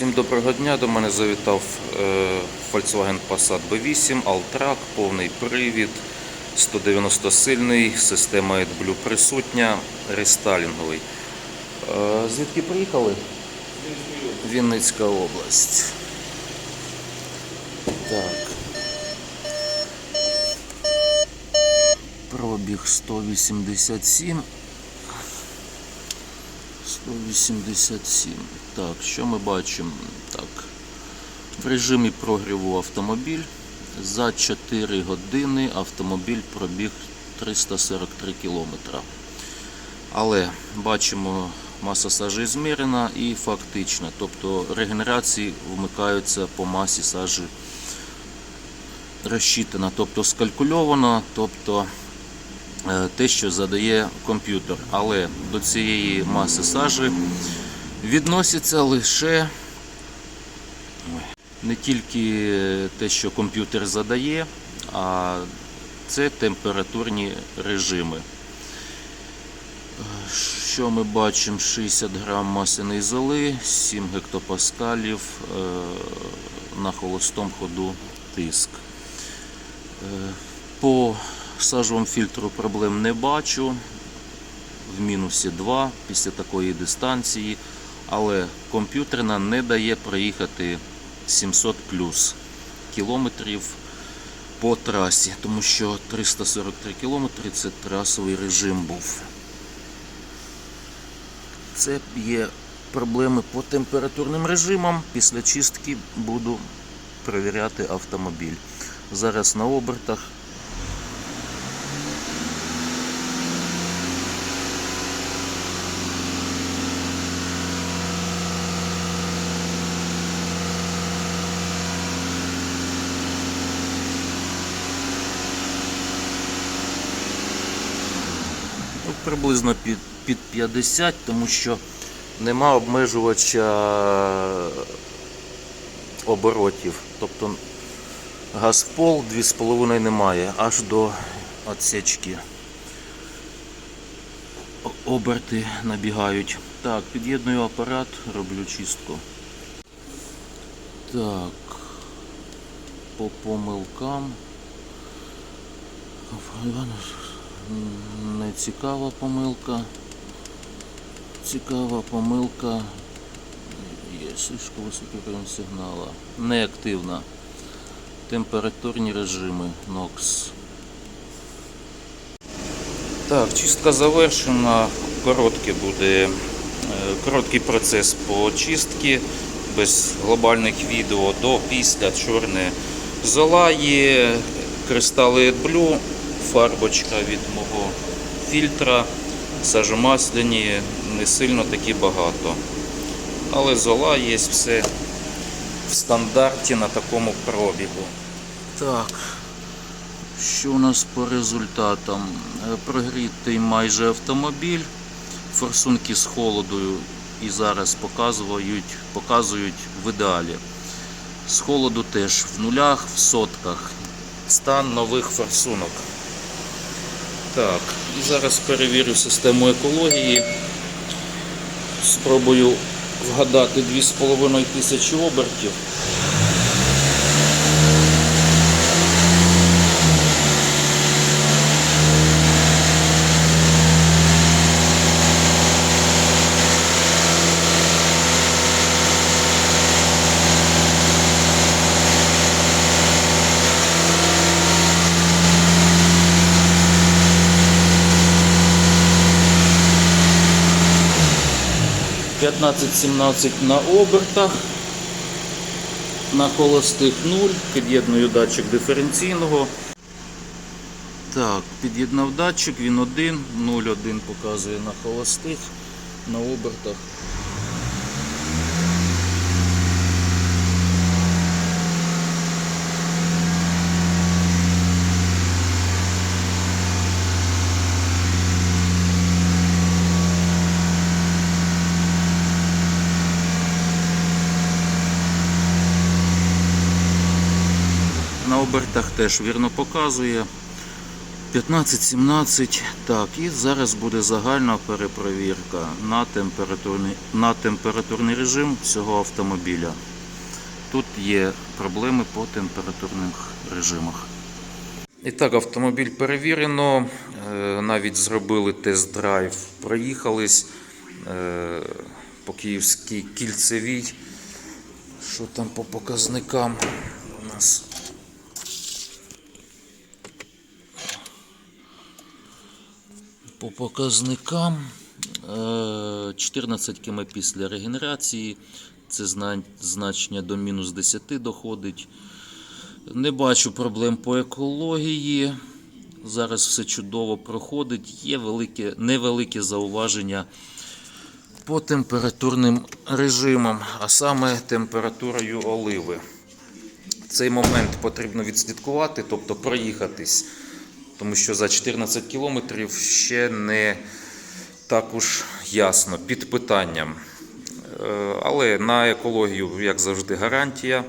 Всім доброго дня. До мене завітав е, Volkswagen Passat B8, Alltrack, повний привід, 190 сильний, система AdBlue присутня, рестайлінговий. Е, Звідки приїхали? Вінницька область. Так. Пробіг 187. 187. Так, що ми бачимо? Так. В режимі прогріву автомобіль. За 4 години автомобіль пробіг 343 кілометра. Але бачимо, маса сажі змірена і фактична. Тобто регенерації вмикаються по масі сажі розчитана, тобто скалькульовано, тобто те, що задає комп'ютер. Але до цієї маси сажі відноситься лише не тільки те, що комп'ютер задає, а це температурні режими. Е, Що ми бачимо? 60 грам масляної золи, 7 гектопаскалів е, на холостому ходу тиск. Е, Сажовому фільтру проблем не бачу. В мінусі 2 після такої дистанції, але комп'ютерна не дає проїхати 700 плюс кілометрів по трасі, тому що 343 кілометри це трасовий режим був. Це є проблеми по температурним режимам. Після чистки буду перевіряти автомобіль. Зараз на обертах. Приблизно під, під 50, тому що нема обмежувача оборотів. Тобто газ в пол 2,5 немає, аж до отсечки. Оберти набігають. Так, під'єдную апарат, роблю чистку. Так, по помилкам. Цікава помилка. Цікава помилка. Є слишком високий сигнала. Неактивна. Температурні режими NOx. Так, чистка завершена. Короткий буде е, короткий процес по чистці, без глобальних відео до після чорне зола є, кристали AdBlue, фарбочка від мого фільтра, сажомасляні, не сильно такі багато. Але зола є все в стандарті на такому пробігу. Так, що у нас по результатам? Е, Прогрітий майже автомобіль, форсунки з холоду і зараз показують, показують в ідеалі. З холоду теж в нулях, в сотках. Стан нових форсунок. Так, і зараз перевірю систему екології. Спробую вгадати 2,5 тисячі обертів. П'ятнадцять-сімнадцять на обертах. На холостих 0. Під'єдную датчик диференційного. Так, під'єднав датчик, він один, 0,1 показує на холостих, на обертах. Обертах теж вірно показує. 15-17. Так, і зараз буде загальна перепровірка на температурний, на температурний режим цього автомобіля. Тут є проблеми по температурних режимах. І так, автомобіль перевірено. е, Навіть зробили тест-драйв, проїхались е, по київській кільцевій. Що там по показникам у нас? По показникам е, 14 км після регенерації. Це значення до мінус 10 доходить. Не бачу проблем по екології. Зараз все чудово проходить. Є велике, невелике зауваження по температурним режимам, а саме температурою оливи. Цей момент потрібно відслідкувати, тобто проїхатись, тому що за 14 кілометрів ще не так уж ясно, під питанням. Е, Але на екологію, як завжди, гарантія,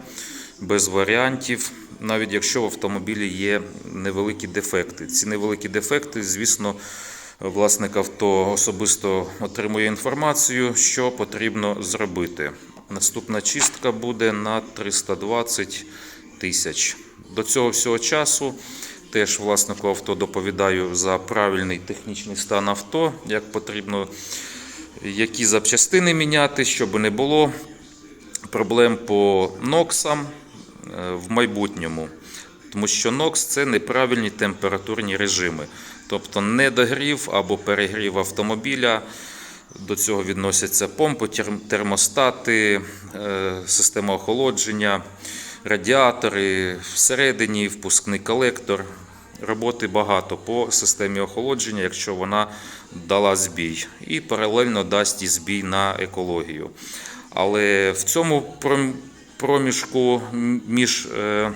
без варіантів, навіть якщо в автомобілі є невеликі дефекти. Ці невеликі дефекти, звісно, власник авто особисто отримує інформацію, що потрібно зробити. Наступна чистка буде на 320 тисяч. До цього всього часу теж власнику авто доповідаю за правильний технічний стан авто, як потрібно які запчастини міняти, щоб не було проблем по ноксам е, в майбутньому. Тому що NOx це неправильні температурні режими. Тобто недогрів або перегрів автомобіля. До цього відносяться помпи, термостати, е, система охолодження, радіатори, всередині впускний колектор. Роботи багато по системі охолодження, якщо вона дала збій, і паралельно дасть і збій на екологію. Але в цьому проміжку між е,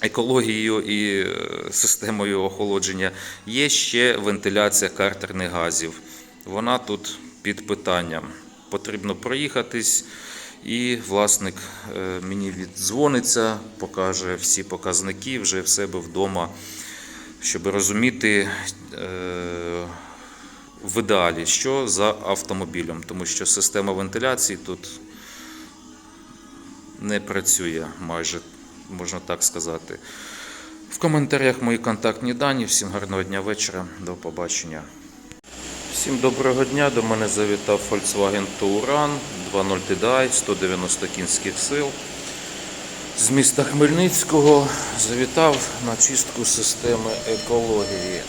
екологією і е, системою охолодження є ще вентиляція картерних газів. Вона тут під питанням. Потрібно проїхатись, і власник е, мені віддзвониться, покаже всі показники вже в себе вдома, щоб розуміти е, в ідеалі, що за автомобілем, тому що система вентиляції тут не працює майже, можна так сказати. В коментарях мої контактні дані. Всім гарного дня вечора. До побачення. Всім доброго дня. До мене завітав Volkswagen Touran 2.0 TDI, 190 кінських сил. З міста Хмельницького завітав на чистку системи екології.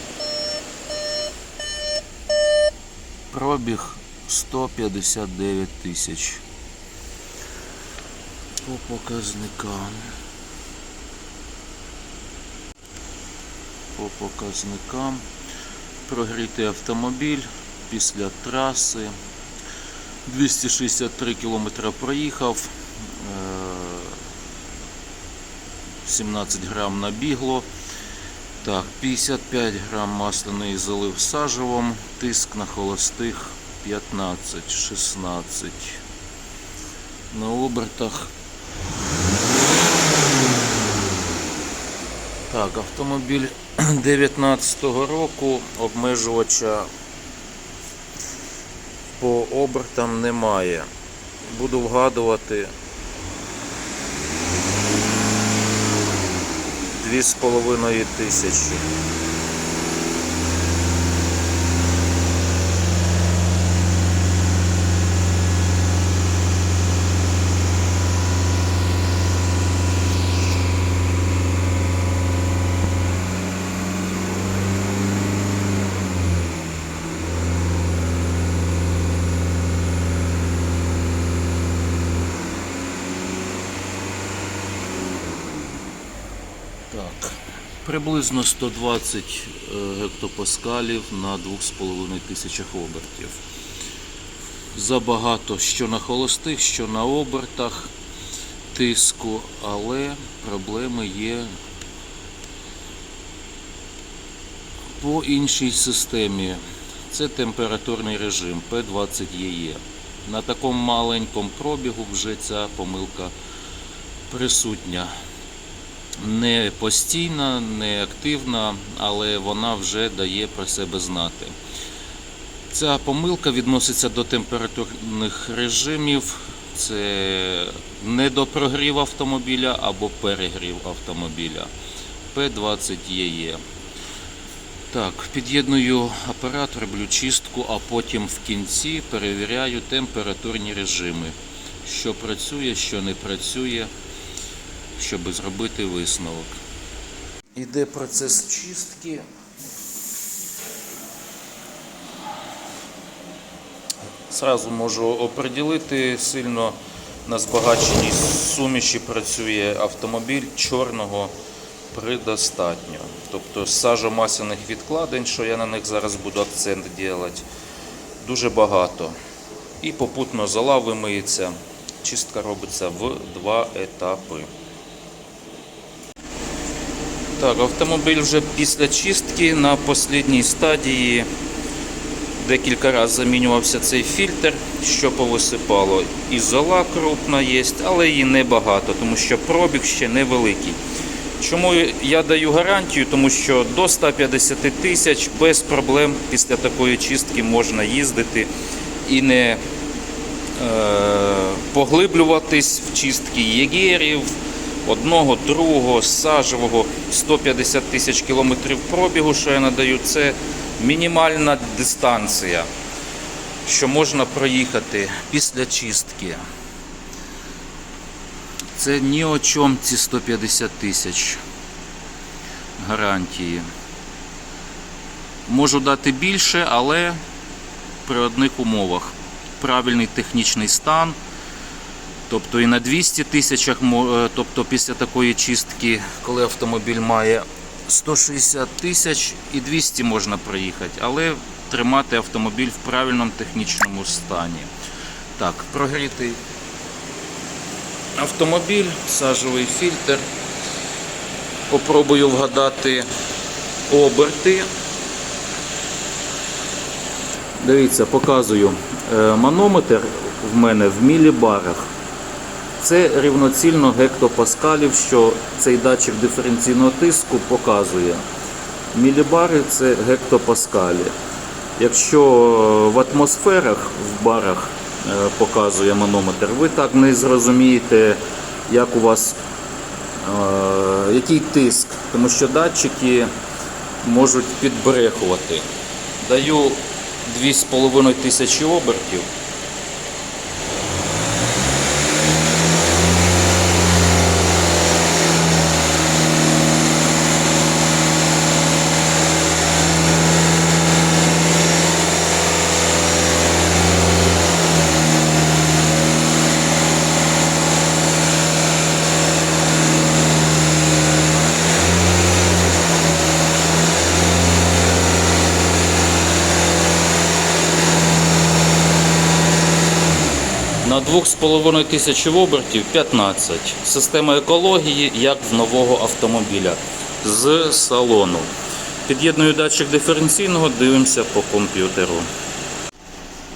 Пробіг 159 тисяч. По показникам. По показникам. Прогрітий автомобіль після траси. 263 км проїхав. е, 17 грам набігло. Так, 55 грам масляної залив сажевом, тиск на холостих 15, 16. На обертах. Так, автомобіль 19-го року обмежувача по обертам немає. Буду вгадувати. Дві з половиною тисячі. Приблизно 120 е, гектопаскалів на 2,5 тисячах обертів. Забагато що на холостих, що на обертах тиску, але проблеми є по іншій системі. Це температурний режим P20EE. На такому маленькому пробігу вже ця помилка присутня. Не постійна, не активна, але вона вже дає про себе знати. Ця помилка відноситься до температурних режимів. Це недопрогрів автомобіля або перегрів автомобіля. P20EE. Так, під'єдную апарат, роблю чистку, а потім в кінці перевіряю температурні режими. Що працює, що не працює, щоб зробити висновок. Іде процес чистки. Сразу можу оприділити сильно на збагаченій суміші працює автомобіль чорного предостатньо. Тобто сажомасляних відкладень, що я на них зараз буду акцент робити, дуже багато. І попутно зола вимиється. Чистка робиться в два етапи. Так, автомобіль вже після чистки на останній стадії декілька разів замінювався цей фільтр, що повисипало. І зола крупна є, але її небагато, тому що пробіг ще невеликий. Чому я даю гарантію? Тому що до 150 тисяч без проблем після такої чистки можна їздити і не е, поглиблюватись в чистки єгерів, одного, другого, сажевого, 150 тисяч кілометрів пробігу, що я надаю, це мінімальна дистанція, що можна проїхати після чистки. Це ні о чому ці 150 тисяч гарантії. Можу дати більше, але при одних умовах. Правильний технічний стан. Тобто і на 200 тисячах, е, тобто після такої чистки, коли автомобіль має 160 тисяч і 200 можна проїхати, але тримати автомобіль в правильному технічному стані. Так, прогрітий автомобіль, сажовий фільтр. Попробую вгадати оберти. Дивіться, показую. Е, Манометр в мене в мілібарах. Це рівноцільно гектопаскалів, що цей датчик диференційного тиску показує. Мілібари це гектопаскалі. Якщо в атмосферах в барах е, показує манометр, ви так не зрозумієте, як у вас е, який тиск, тому що датчики можуть підбрехувати. Даю 2,5 тисячі обертів. На 2,5 тисячі обертів 15. Система екології, як в нового автомобіля з салону. Під'єдную датчик диференційного, дивимося по комп'ютеру.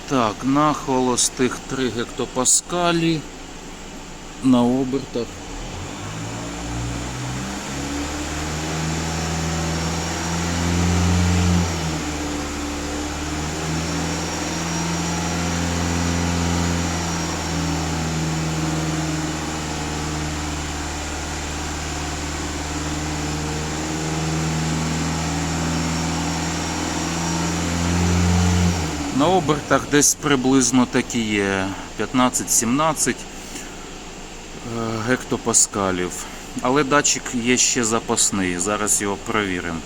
Так, на холостих 3 гектопаскалі. На обертах. На обертах десь приблизно такі є 15-17 е, гектопаскалів. Але датчик є ще запасний, зараз його перевіримо.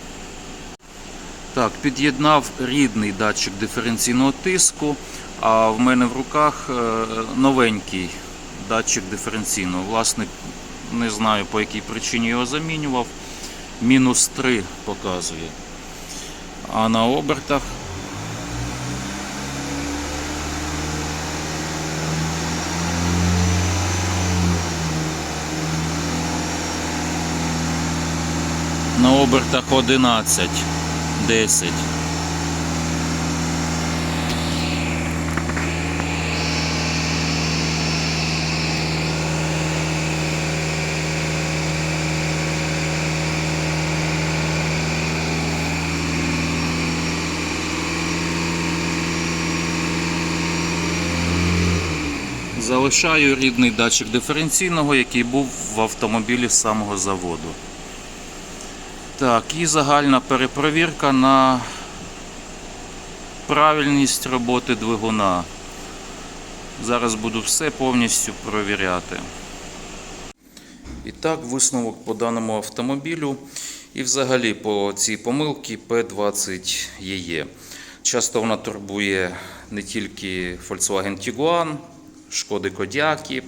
Так, під'єднав рідний датчик диференційного тиску, а в мене в руках е, новенький датчик диференційного. Власник не знаю по якій причині його замінював. Мінус 3 показує. А на обертах обертах 11, 10. Залишаю рідний датчик диференційного, який був в автомобілі з самого заводу. Так, і загальна перепровірка на правильність роботи двигуна. Зараз буду все повністю провіряти. І так, висновок по даному автомобілю і взагалі по цій помилці P20 є. Часто вона турбує не тільки Volkswagen Tiguan, Шкоди Кодіаки,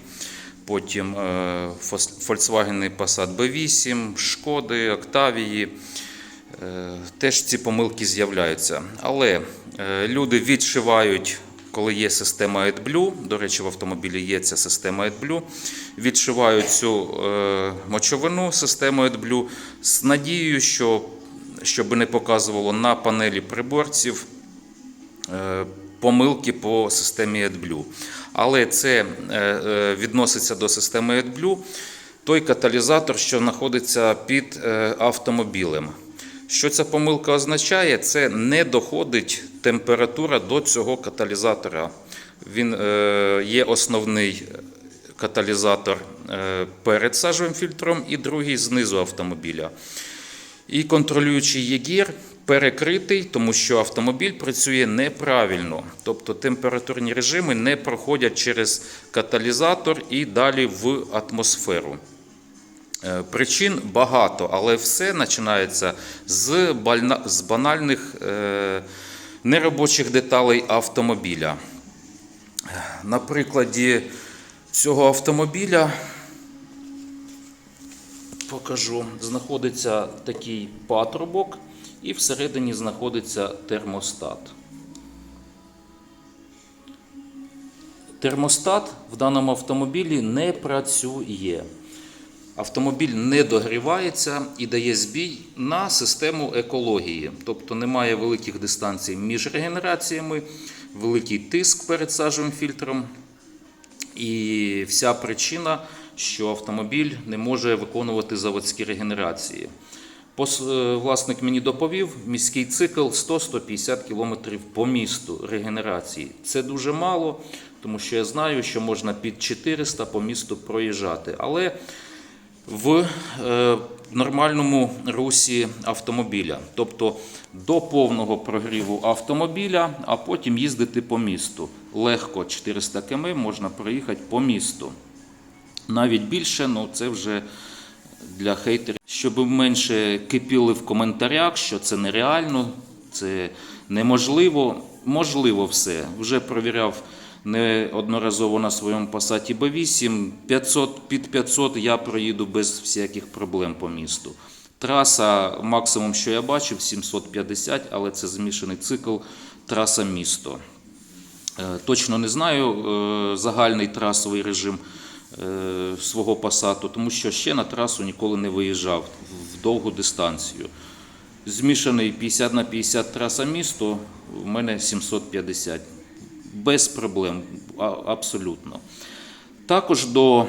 потім е, Volkswagen Passat B8, Шкоди, Октавії. Е, Теж ці помилки з'являються. Але е, люди відшивають, коли є система AdBlue, до речі, в автомобілі є ця система AdBlue, відшивають цю е, мочовину систему AdBlue з надією, що щоб не показувало на панелі приборців е, помилки по системі AdBlue. Але це е, е, відноситься до системи AdBlue, той каталізатор, що знаходиться під е, автомобілем. Що ця помилка означає? Це не доходить температура до цього каталізатора. Він є основний каталізатор перед сажовим фільтром і другий знизу автомобіля. І контролюючий єгір перекритий, тому що автомобіль працює неправильно. Тобто температурні режими не проходять через каталізатор і далі в атмосферу. Е, Причин багато, але все починається з, банальних е, неробочих деталей автомобіля. На прикладі цього автомобіля покажу. Знаходиться такий патрубок, і всередині знаходиться термостат. Термостат в даному автомобілі не працює. Автомобіль не догрівається і дає збій на систему екології, тобто немає великих дистанцій між регенераціями, великий тиск перед сажовим фільтром. І вся причина, що автомобіль не може виконувати заводські регенерації. Е, Власник мені доповів, міський цикл 100-150 км по місту регенерації. Це дуже мало, тому що я знаю, що можна під 400 по місту проїжджати. Але в е, нормальному русі автомобіля, тобто до повного прогріву автомобіля, а потім їздити по місту. Легко 400 км можна проїхати по місту. Навіть більше, ну це вже для хейтерів. Щоб менше кипіли в коментарях, що це нереально, це неможливо. Можливо, все. Вже провіряв неодноразово на своєму Passat B8. 500, під 500 я проїду без всяких проблем по місту. Траса, максимум, що я бачив, 750, але це змішаний цикл, траса місто. Е, Точно не знаю е, загальний трасовий режим свого пасату, тому що ще на трасу ніколи не виїжджав в довгу дистанцію. Змішаний 50 на 50 траса місто, в мене 750. Без проблем, абсолютно. Також до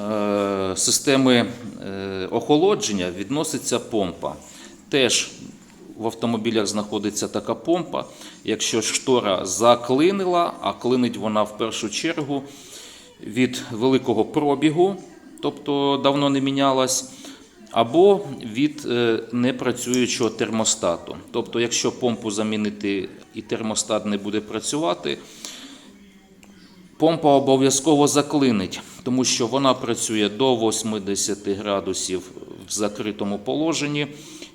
е, системи е, охолодження відноситься помпа. Теж в автомобілях знаходиться така помпа. Якщо штора заклинила, а клинить вона в першу чергу від великого пробігу, тобто давно не мінялась, або від е, непрацюючого термостату. Тобто, якщо помпу замінити і термостат не буде працювати, Помпа обов'язково заклинить, тому що вона працює до 80 градусів в закритому положенні.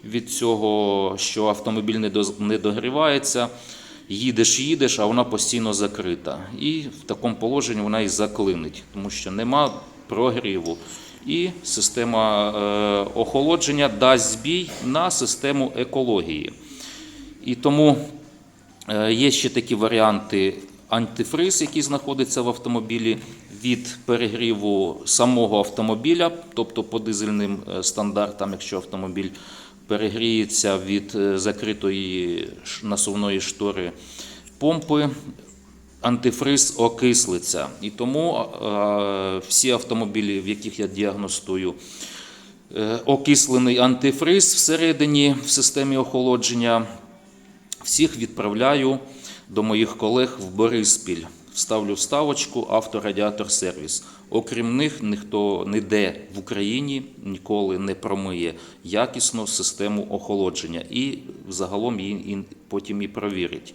Від цього, що автомобіль не догрівається, їдеш, їдеш, а вона постійно закрита. І в такому положенні вона і заклинить, тому що нема прогріву. І система е, охолодження дасть збій на систему екології. І тому Е, Є ще такі варіанти антифриз, який знаходиться в автомобілі від перегріву самого автомобіля, тобто по дизельним е, стандартам, якщо автомобіль перегріється від е, закритої насувної штори помпи, антифриз окислиться. І тому всі автомобілі, в яких я діагностую, е, окислений антифриз всередині в системі охолодження, всіх відправляю до моїх колег в Бориспіль ставлю вставочку авторадіатор сервіс. Окрім них, ніхто ніде в Україні ніколи не промиє якісно систему охолодження і загалом її потім і провірить.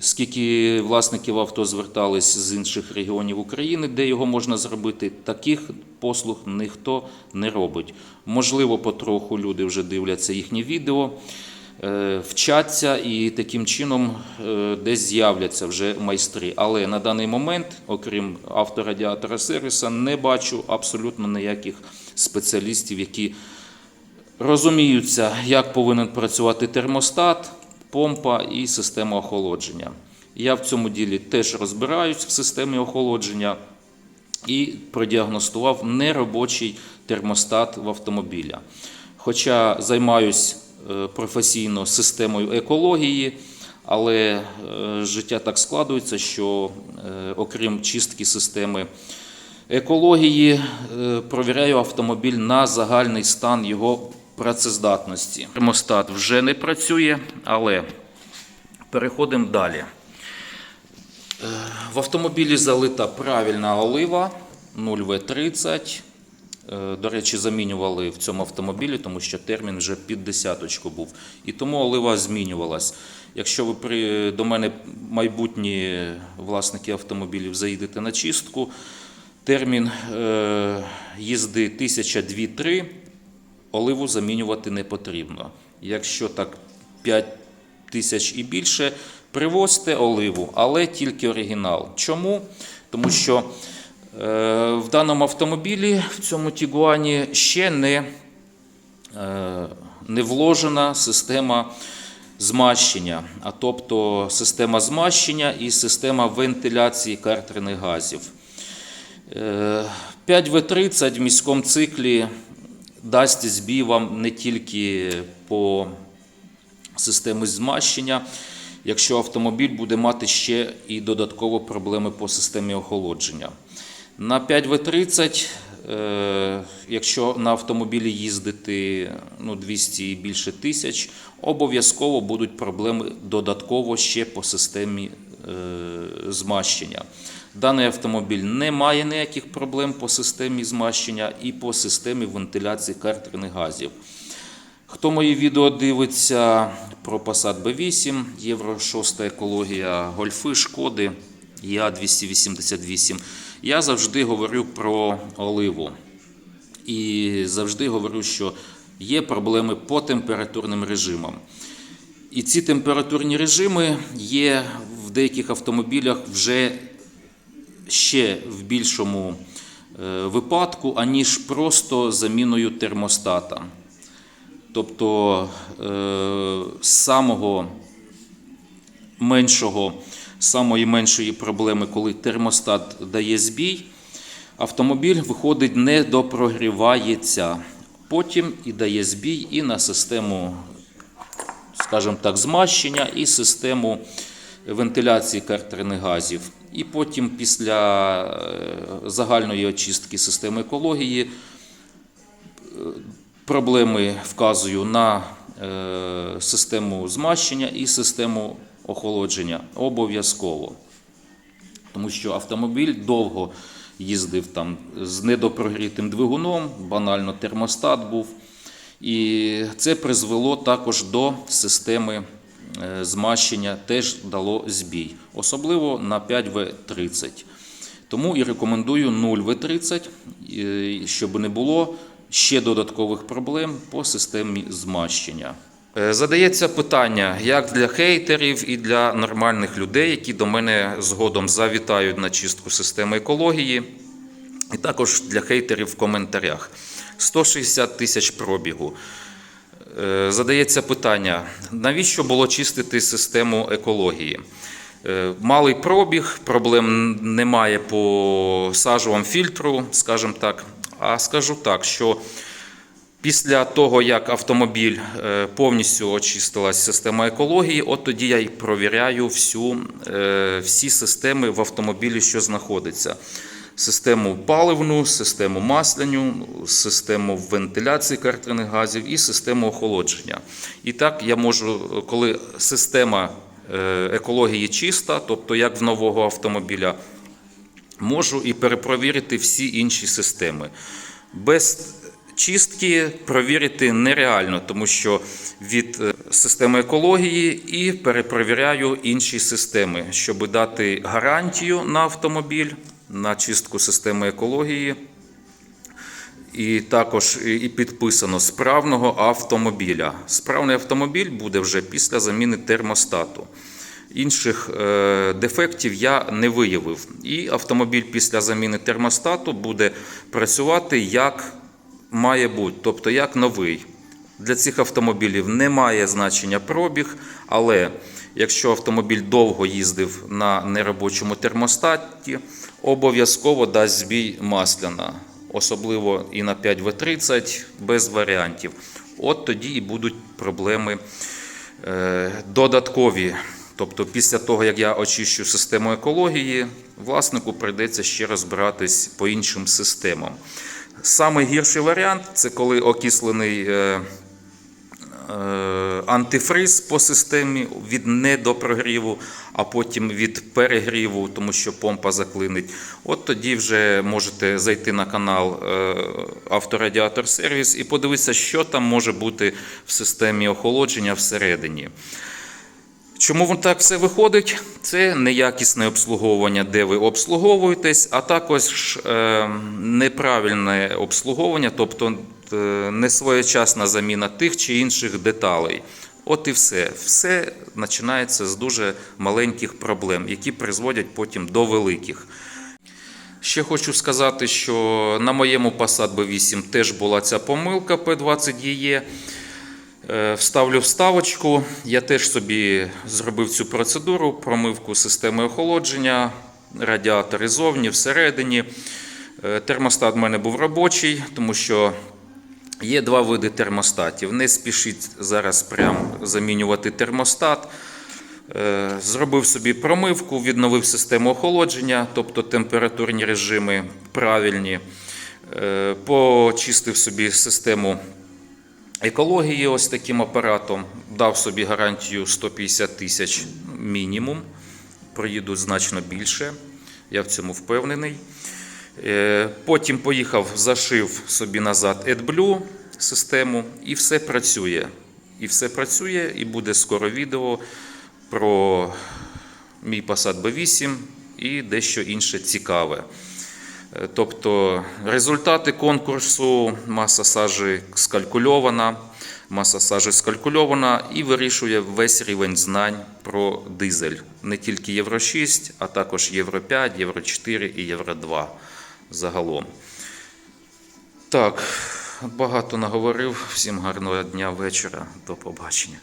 Скільки власників авто звертались з інших регіонів України, де його можна зробити, таких послуг ніхто не робить. Можливо, потроху люди вже дивляться їхні відео, вчаться і таким чином е, десь з'являться вже майстри. Але на даний момент, окрім авторадіатора сервіса, не бачу абсолютно ніяких спеціалістів, які розуміються, як повинен працювати термостат, помпа і система охолодження. Я в цьому ділі теж розбираюсь в системі охолодження і продіагностував неробочий термостат в автомобіля. Хоча займаюсь е, професійно системою екології, але е, життя так складується, що е, окрім чистки системи екології, е, провіряю автомобіль на загальний стан його працездатності. Термостат вже не працює, але переходимо далі. Е, В автомобілі залита правильна олива 0В30. Е, До речі, замінювали в цьому автомобілі, тому що термін вже під десяточку був. І тому олива змінювалась. Якщо ви при, до мене майбутні власники автомобілів заїдете на чистку, термін е, їзди 1002-3 оливу замінювати не потрібно. Якщо так 5 тисяч і більше, привозьте оливу, але тільки оригінал. Чому? Тому що в даному автомобілі, в цьому Тігуані, ще не, е, не вложена система змащення, а тобто система змащення і система вентиляції картерних газів. Е, 5В30 в міському циклі дасть збій вам не тільки по системі змащення, якщо автомобіль буде мати ще і додатково проблеми по системі охолодження. На 5В30, е, якщо на автомобілі їздити ну, 200 і більше тисяч, обов'язково будуть проблеми додатково ще по системі е, змащення. Даний автомобіль не має ніяких проблем по системі змащення і по системі вентиляції картерних газів. Хто мої відео дивиться про Passat B8, Євро 6 екологія, гольфи, шкоди, Я 288, я завжди говорю про оливу. І завжди говорю, що є проблеми по температурним режимам. І ці температурні режими є в деяких автомобілях вже ще в більшому е, випадку, аніж просто заміною термостата. Тобто е, з самого меншого, самої меншої проблеми, коли термостат дає збій, автомобіль виходить, не допрогрівається. Потім і дає збій і на систему, скажімо так, змащення, і систему вентиляції картерних газів. І потім, після е, загальної очистки системи екології, проблеми вказую на е, систему змащення і систему охолодження обов'язково. Тому що автомобіль довго їздив там з недопрогрітим двигуном, банально термостат був. І це призвело також до системи е, змащення, теж дало збій, особливо на 5В30. Тому і рекомендую 0В30, е, щоб не було ще додаткових проблем по системі змащення. Е, Задається питання як для хейтерів і для нормальних людей, які до мене згодом завітають на чистку системи екології, і також для хейтерів в коментарях. 160 тисяч пробігу. Е, Задається питання, навіщо було чистити систему екології? Е, Малий пробіг, проблем немає по сажовому фільтру, скажімо так. А скажу так, що після того, як автомобіль е, повністю очистилась система екології, от тоді я й провіряю всю, е, всі системи в автомобілі, що знаходиться. Систему паливну, систему масляну, систему вентиляції картерних газів і систему охолодження. І так я можу, коли система е, екології чиста, тобто як в нового автомобіля, можу і перепровірити всі інші системи. Без чистки провірити нереально, тому що від е, системи екології і перепровіряю інші системи, щоб дати гарантію на автомобіль, на чистку системи екології. І також і підписано справного автомобіля. Справний автомобіль буде вже після заміни термостату. Інших е, дефектів я не виявив. І автомобіль після заміни термостату буде працювати як має бути, тобто як новий. Для цих автомобілів немає значення пробіг, але якщо автомобіль довго їздив на неробочому термостаті, обов'язково дасть збій масляна, особливо і на 5В30 без варіантів. От тоді і будуть проблеми е, додаткові. Тобто, після того, як я очищу систему екології, власнику прийдеться ще розбиратись по іншим системам. Самий гірший варіант це коли окислений е, е, антифриз по системі від недопрогріву, а потім від перегріву, тому що помпа заклинить. От тоді вже можете зайти на канал е, Авторадіатор Сервіс і подивитися, що там може бути в системі охолодження всередині. Чому так все виходить? Це неякісне обслуговування, де ви обслуговуєтесь, а також е, неправильне обслуговування, тобто е, несвоєчасна заміна тих чи інших деталей. От і все. Все починається з дуже маленьких проблем, які призводять потім до великих. Ще хочу сказати, що на моєму Passat B8 теж була ця помилка P20EE. Е, Вставлю вставочку. Я теж собі зробив цю процедуру, промивку системи охолодження, радіатори зовні, всередині. Е, Термостат в мене був робочий, тому що є два види термостатів. Не спішіть зараз прям замінювати термостат. Е, Зробив собі промивку, відновив систему охолодження, тобто температурні режими правильні. Почистив собі систему екології ось таким апаратом. Дав собі гарантію 150 тисяч мінімум. Проїду значно більше. Я в цьому впевнений. Е, Потім поїхав, зашив собі назад AdBlue систему, і все працює. І все працює, і буде скоро відео про мій Passat B8 і дещо інше цікаве. Е, Тобто результати конкурсу, маса сажі скалькульована, маса сажі скалькульована і вирішує весь рівень знань про дизель. Не тільки Євро 6, а також Євро 5, Євро 4 і Євро 2 загалом. Так, багато наговорив. Всім гарного дня, вечора. До побачення.